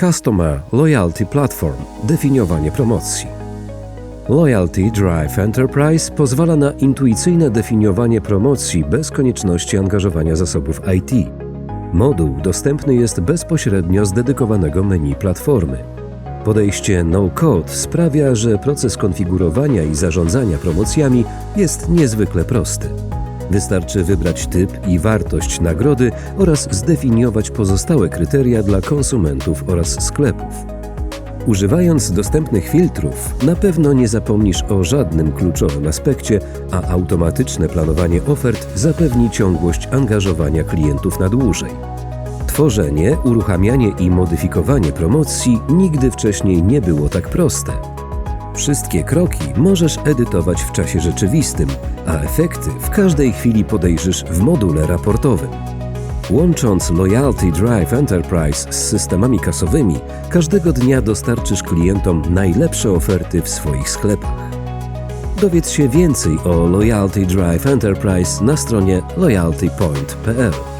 Customer Loyalty Platform definiowanie promocji. Loyalty Drive Enterprise pozwala na intuicyjne definiowanie promocji bez konieczności angażowania zasobów IT. Moduł dostępny jest bezpośrednio z dedykowanego menu platformy. Podejście no-code sprawia, że proces konfigurowania i zarządzania promocjami jest niezwykle prosty. Wystarczy wybrać typ i wartość nagrody oraz zdefiniować pozostałe kryteria dla konsumentów oraz sklepów. Używając dostępnych filtrów, na pewno nie zapomnisz o żadnym kluczowym aspekcie, a automatyczne planowanie ofert zapewni ciągłość angażowania klientów na dłużej. Tworzenie, uruchamianie i modyfikowanie promocji nigdy wcześniej nie było tak proste. Wszystkie kroki możesz edytować w czasie rzeczywistym, a efekty w każdej chwili podejrzysz w module raportowym. Łącząc Loyalty Drive Enterprise z systemami kasowymi, każdego dnia dostarczysz klientom najlepsze oferty w swoich sklepach. Dowiedz się więcej o Loyalty Drive Enterprise na stronie loyaltypoint.pl.